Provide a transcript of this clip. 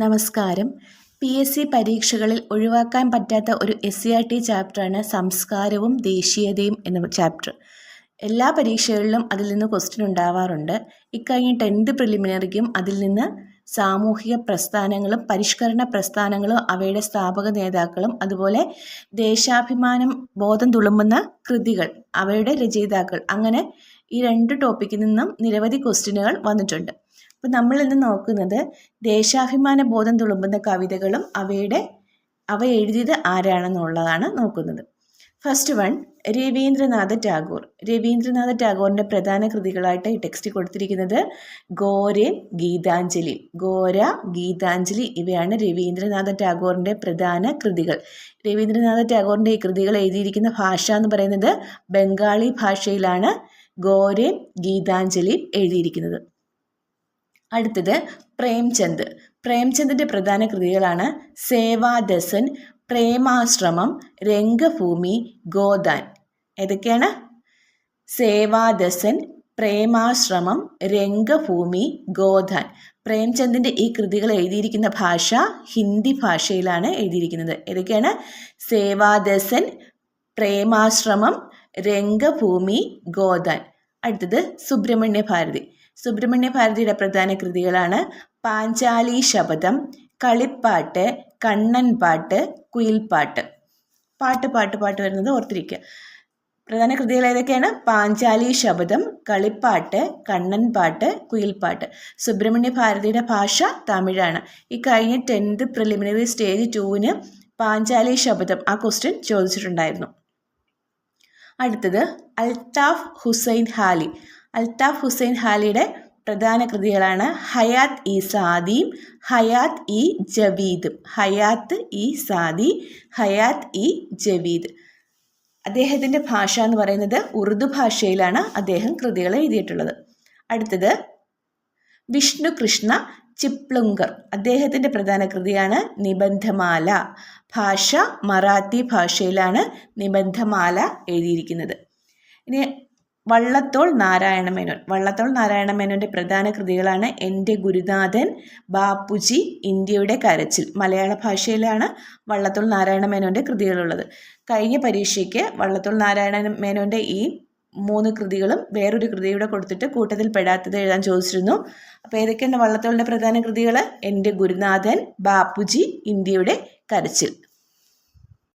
നമസ്കാരം. P S C പരീക്ഷകളിൽ ഒഴിവാക്കാൻ പറ്റാത്ത ഒരു എസ് സി ആർ ടി ചാപ്റ്ററാണ് സംസ്കാരവും ദേശീയതയും എന്ന ചാപ്റ്റർ. എല്ലാ പരീക്ഷകളിലും അതിൽ നിന്ന് ക്വസ്റ്റ്യൻ ഉണ്ടാവാറുണ്ട്. ഇക്കഴിഞ്ഞ ടെൻത്ത് പ്രിലിമിനറിക്കും അതിൽ നിന്ന് സാമൂഹിക പ്രസ്ഥാനങ്ങളും പരിഷ്കരണ പ്രസ്ഥാനങ്ങളും അവയുടെ സ്ഥാപക നേതാക്കളും അതുപോലെ ദേശാഭിമാനം ബോധം തുളുമ്പുന്ന കൃതികൾ അവയുടെ രചയിതാക്കൾ അങ്ങനെ ഈ രണ്ട് ടോപ്പിക്കിൽ നിന്നും നിരവധി ക്വസ്റ്റ്യനുകൾ വന്നിട്ടുണ്ട്. അപ്പോൾ നമ്മൾ ഇന്ന് നോക്കുന്നത് ദേശാഭിമാന ബോധം തുളുമ്പുന്ന കവിതകളും അവയുടെ അവ എഴുതിയത് ആരാണെന്നുള്ളതാണ് നോക്കുന്നത്. First one Rabindranath Tagore. Rabindranath ടാഗോറിന്റെ പ്രധാന കൃതികളായിട്ട് ഈ ടെക്സ്റ്റ് കൊടുത്തിരിക്കുന്നത് ഗോരെ ഗീതാഞ്ജലി. ഗോര ഗീതാഞ്ജലി ഇവയാണ് രവീന്ദ്രനാഥ ടാഗോറിന്റെ പ്രധാന കൃതികൾ. രവീന്ദ്രനാഥ ടാഗോറിന്റെ ഈ കൃതികൾ എഴുതിയിരിക്കുന്ന ഭാഷ എന്ന് പറയുന്നത് ബംഗാളി ഭാഷയിലാണ് ഗോരെ ഗീതാഞ്ജലി എഴുതിയിരിക്കുന്നത്. അടുത്തത് പ്രേംചന്ദ്. പ്രേംചന്ദിന്റെ പ്രധാന കൃതികളാണ് സേവാദസൻ പ്രേമാശ്രമം രംഗഭൂമി ഗോദാൻ. ഏതൊക്കെയാണ്? സേവാദസൻ പ്രേമാശ്രമം രംഗഭൂമി ഗോധാൻ പ്രേംചന്ദിന്റെ ഈ കൃതികൾ എഴുതിയിരിക്കുന്ന ഭാഷ ഹിന്ദി ഭാഷയിലാണ് എഴുതിയിരിക്കുന്നത്. ഏതൊക്കെയാണ്? സേവാദസൻ പ്രേമാശ്രമം രംഗഭൂമി ഗോദാൻ. അടുത്തത് സുബ്രഹ്മണ്യ ഭാരതി. സുബ്രഹ്മണ്യ ഭാരതിയുടെ പ്രധാന കൃതികളാണ് പാഞ്ചാലി ശബദം കളിപ്പാട്ട് കണ്ണൻ പാട്ട് കുയിൽപ്പാട്ട്. പാട്ട് പാട്ട് പാട്ട് വരുന്നത് ഓർത്തിരിക്കുക. പ്രധാന കൃതികൾ ഏതൊക്കെയാണ്? പാഞ്ചാലി ശബദം കളിപ്പാട്ട് കണ്ണൻ പാട്ട് കുയിൽപ്പാട്ട്. സുബ്രഹ്മണ്യ ഭാരതിയുടെ ഭാഷ തമിഴാണ്. ഈ കഴിഞ്ഞ ടെൻത്ത് പ്രിലിമിനറി സ്റ്റേജ് ടൂവിന് പാഞ്ചാലി ശബദം ആ ക്വസ്റ്റ്യൻ ചോദിച്ചിട്ടുണ്ടായിരുന്നു. അടുത്തത് അൽതാഫ് ഹുസൈൻ ഹാലി. അൽത്താഫ് ഹുസൈൻ ഹാലിയുടെ പ്രധാന കൃതികളാണ് ഹയാത്ത് ഇ സാദീം ഹയാത്ത് ഇ ജവീദ് ഹയാത്ത് ഇ സാദി ഹയാത്ത് ഇ ജവീദ്. അദ്ദേഹത്തിന്റെ ഭാഷ എന്ന് പറയുന്നത് ഉറുദു ഭാഷയിലാണ് അദ്ദേഹം കൃതികൾ എഴുതിയിട്ടുള്ളത്. അടുത്തത് വിഷ്ണു കൃഷ്ണ ചിപ്ലുങ്കർ. അദ്ദേഹത്തിന്റെ പ്രധാന കൃതിയാണ് നിബന്ധമാല. ഭാഷ മറാത്തി ഭാഷയിലാണ് നിബന്ധമാല എഴുതിയിരിക്കുന്നത്. ഇനി വള്ളത്തോൾ നാരായണ മേനോൻ. വള്ളത്തോൾ നാരായണ മേനോന്റെ പ്രധാന കൃതികളാണ് എന്റെ ഗുരുനാഥൻ ബാപ്പുജി ഇന്ത്യയുടെ കരച്ചിൽ. മലയാള ഭാഷയിലാണ് വള്ളത്തോൾ നാരായണ മേനോന്റെ കൃതികളുള്ളത്. കഴിഞ്ഞ പരീക്ഷയ്ക്ക് വള്ളത്തോൾ നാരായണ മേനോന്റെ ഈ മൂന്ന് കൃതികളും വേറൊരു കൃതിയുടെ കൊടുത്തിട്ട് കൂട്ടത്തിൽ പെടാത്തത് എഴുതാൻ ചോദിച്ചിരുന്നു. അപ്പോൾ ഏതൊക്കെയാണ് വള്ളത്തോളിന്റെ പ്രധാന കൃതികൾ എന്റെ ഗുരുനാഥൻ ബാപ്പുജി ഇന്ത്യയുടെ കരച്ചിൽ.